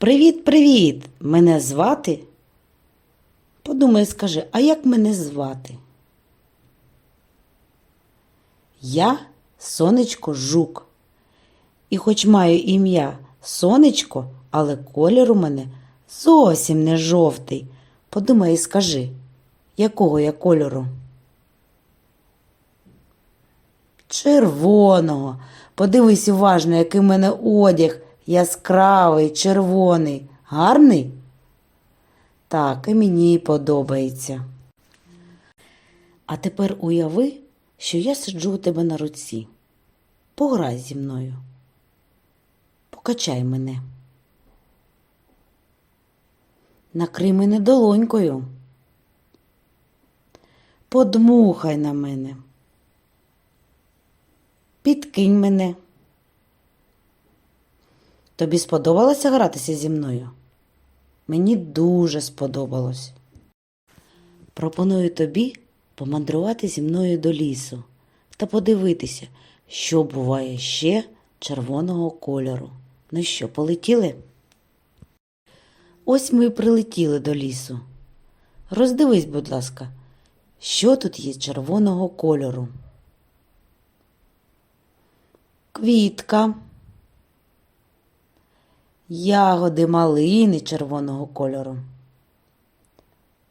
Привіт, привіт! Мене звати? Подумай, скажи, а як мене звати? Я сонечко жук. І хоч маю ім'я сонечко, але колір у мене зовсім не жовтий. Подумай і скажи, якого я кольору? Червоного. Подивись уважно, який в мене одяг яскравий, червоний. Гарний? Так, і мені подобається. А тепер уяви, що я сиджу у тебе на руці. Пограй зі мною. Покачай мене. Накрий мене долонькою. Подмухай на мене. Підкинь мене. Тобі сподобалося гратися зі мною? Мені дуже сподобалось. Пропоную тобі помандрувати зі мною до лісу та подивитися, що буває ще червоного кольору. Ну що, полетіли? Ось ми і прилетіли до лісу. Роздивись, будь ласка, що тут є червоного кольору. Квітка, ягоди малини червоного кольору,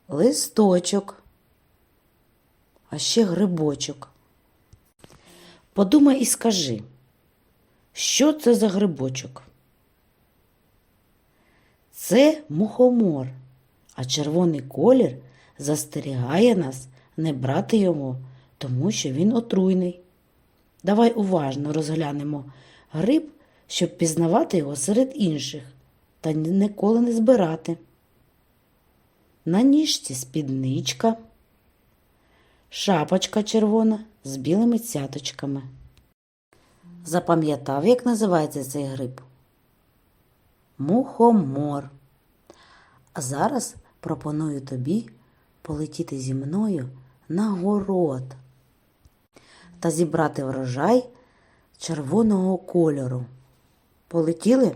листочок, а ще грибочок. Подумай і скажи, що це за грибочок? Це мухомор, а червоний колір застерігає нас не брати його, тому що він отруйний. Давай уважно розглянемо гриб, щоб пізнавати його серед інших та ніколи не збирати. На ніжці спідничка, шапочка червона з білими цяточками. Запам'ятав, як називається цей гриб? Мухомор. А зараз пропоную тобі полетіти зі мною на город та зібрати врожай червоного кольору. Полетіли?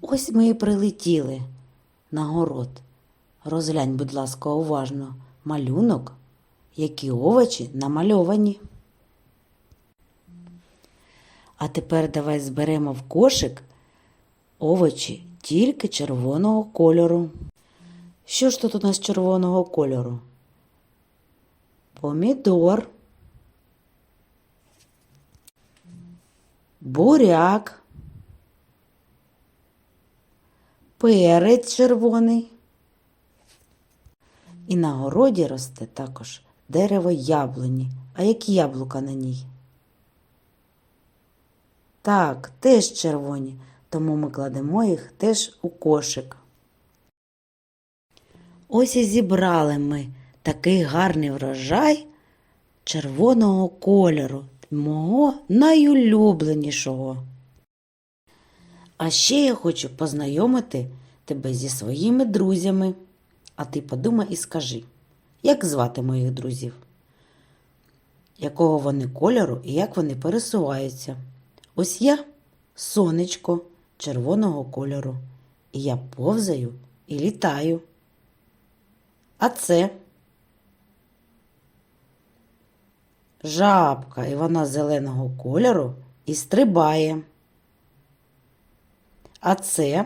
Ось ми і прилетіли на город. Розглянь, будь ласка, уважно малюнок, які овочі намальовані. А тепер давай зберемо в кошик овочі тільки червоного кольору. Що ж тут у нас червоного кольору? Помідор, буряк, перець червоний. І на городі росте також дерево яблуні. А які яблука на ній? Так, теж червоні, тому ми кладемо їх теж у кошик. Ось і зібрали ми такий гарний врожай червоного кольору, мого найулюбленішого. А ще я хочу познайомити тебе зі своїми друзями. А ти подумай і скажи, як звати моїх друзів? Якого вони кольору і як вони пересуваються? Ось я сонечко червоного кольору, і я повзаю і літаю. А це жабка, і вона зеленого кольору і стрибає. А це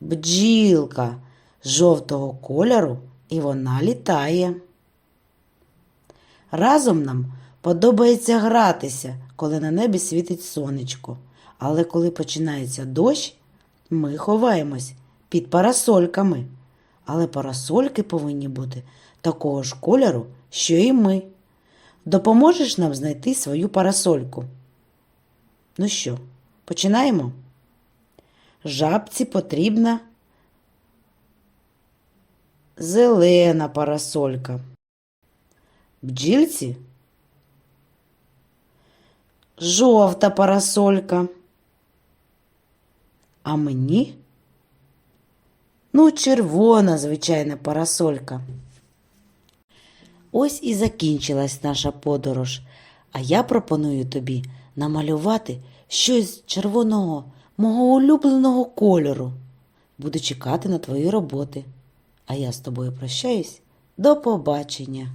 бджілка жовтого кольору, і вона літає. Разом нам подобається гратися, коли на небі світить сонечко. Але коли починається дощ, ми ховаємось під парасольками. Але парасольки повинні бути такого ж кольору, що і ми. Допоможеш нам знайти свою парасольку? Ну що, починаємо? Жабці потрібна зелена парасолька. Бджільці жовта парасолька. А мені ну, червона звичайна парасолька. Ось і закінчилась наша подорож, а я пропоную тобі намалювати щось червоного, мого улюбленого кольору. Буду чекати на твої роботи. А я з тобою прощаюсь. До побачення.